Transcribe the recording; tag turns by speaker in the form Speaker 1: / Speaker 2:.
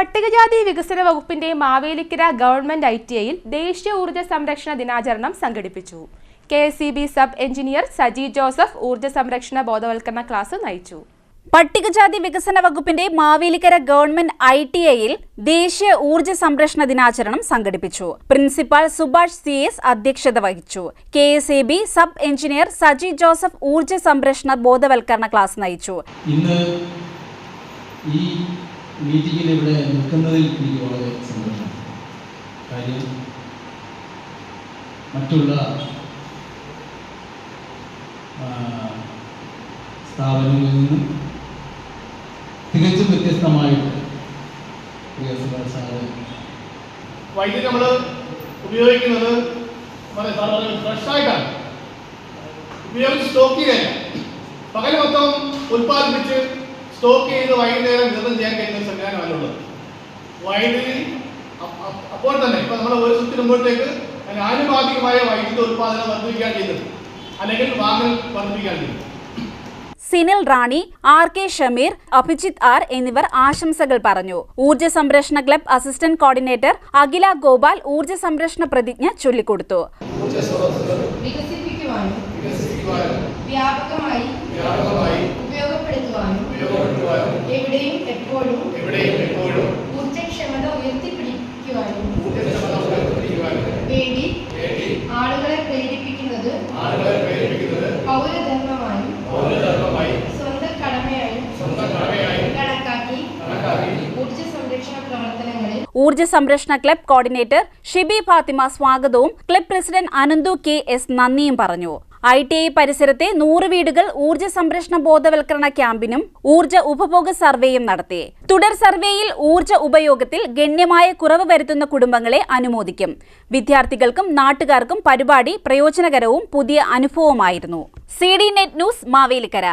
Speaker 1: പട്ടികജാതി വികസന വകുപ്പിന്റെ മാവേലിക്കര ഗവൺമെന്റ് ഐ ടി ഐയിൽ ദേശീയ ഊർജ സംരക്ഷണ ദിനാചരണം സംഘടിപ്പിച്ചു. K S sub engineer Saji Joseph ഊർജ സംരക്ഷണ ബോധവൽക്കരണ ക്ലാസ് നയിച്ചു.
Speaker 2: പട്ടികജാതി വികസന വകുപ്പിന്റെ മാവേലിക്കര ഗവൺമെന്റ് ഐ ടി ഐയിൽ ദേശീയ ഊർജ സംരക്ഷണ ദിനാചരണം സംഘടിപ്പിച്ചു. പ്രിൻസിപ്പാൾ സുഭാഷ് സി എസ് അധ്യക്ഷത വഹിച്ചു. K S A B sub engineer Saji Joseph ഊർജ സംരക്ഷണ ബോധവൽക്കരണ ക്ലാസ് നയിച്ചു.
Speaker 3: ഇന്ന് ഈ മീറ്റിങ്ങിൽ ഇവിടെ നിൽക്കുന്നതിൽ എനിക്ക് വളരെ സന്തോഷം. കാര്യം മറ്റുള്ള സ്ഥാപനങ്ങളിൽ നിന്നും തികച്ചും വ്യത്യസ്തമായിട്ട്
Speaker 4: വൈദ്യുതി നമ്മൾ ഉപയോഗിക്കുന്നത് ഫ്രഷായിട്ടാണ് ഉപയോഗിച്ച് സ്റ്റോക്ക് ചെയ്തല്ല പകൽ മൊത്തം ഉൽപ്പാദിപ്പിച്ച് സ്റ്റോക്ക് ചെയ്ത് വൈകുന്നേരം വിതരണം ചെയ്യാൻ കഴിയുന്ന ഒരു സംവിധാനമല്ല ഉള്ളത് വൈദ്യുതി അപ്പോൾ തന്നെ ഇപ്പൊ നമ്മൾ ഒരു സ്വിച്ചിന് മുമ്പോട്ടേക്ക് അതിന് ആനുപാതികമായ വൈദ്യുതി ഉത്പാദനം വർദ്ധിപ്പിക്കാൻ ചെയ്തത് അല്ലെങ്കിൽ വാങ്ങൽ വർദ്ധിപ്പിക്കാൻ ചെയ്തത്
Speaker 2: Sinil Rani R K Shameer Abhijith R എന്നിവർ ആശംസകൾ പറഞ്ഞു. ഊർജ സംരക്ഷണ club assistant coordinator Akhila Gopal ഊർജ സംരക്ഷണ പ്രതിജ്ഞ ചൊല്ലിക്കൊടുത്തു.
Speaker 5: വ്യാപകമായി ഊർജ സംരക്ഷണ
Speaker 2: ക്ലബ് കോർഡിനേറ്റർ ഷിബി ഫാത്തിമ സ്വാഗതവും club president Ananthu K S നന്ദിയും പറഞ്ഞു. ഐ ടി ഐ പരിസരത്തെ നൂറ് വീടുകൾ ഊർജ സംരക്ഷണ ബോധവൽക്കരണ ക്യാമ്പിനും ഊർജ ഉപഭോഗ സർവേയും നടത്തി. തുടർ സർവേയിൽ ഊർജ ഉപയോഗത്തിൽ ഗണ്യമായ കുറവ് വരുത്തുന്ന കുടുംബങ്ങളെ അനുമോദിക്കും. വിദ്യാർത്ഥികൾക്കും നാട്ടുകാർക്കും പരിപാടി പ്രയോജനകരവും പുതിയ അനുഭവമായിരുന്നു. C net news Mavelikkara.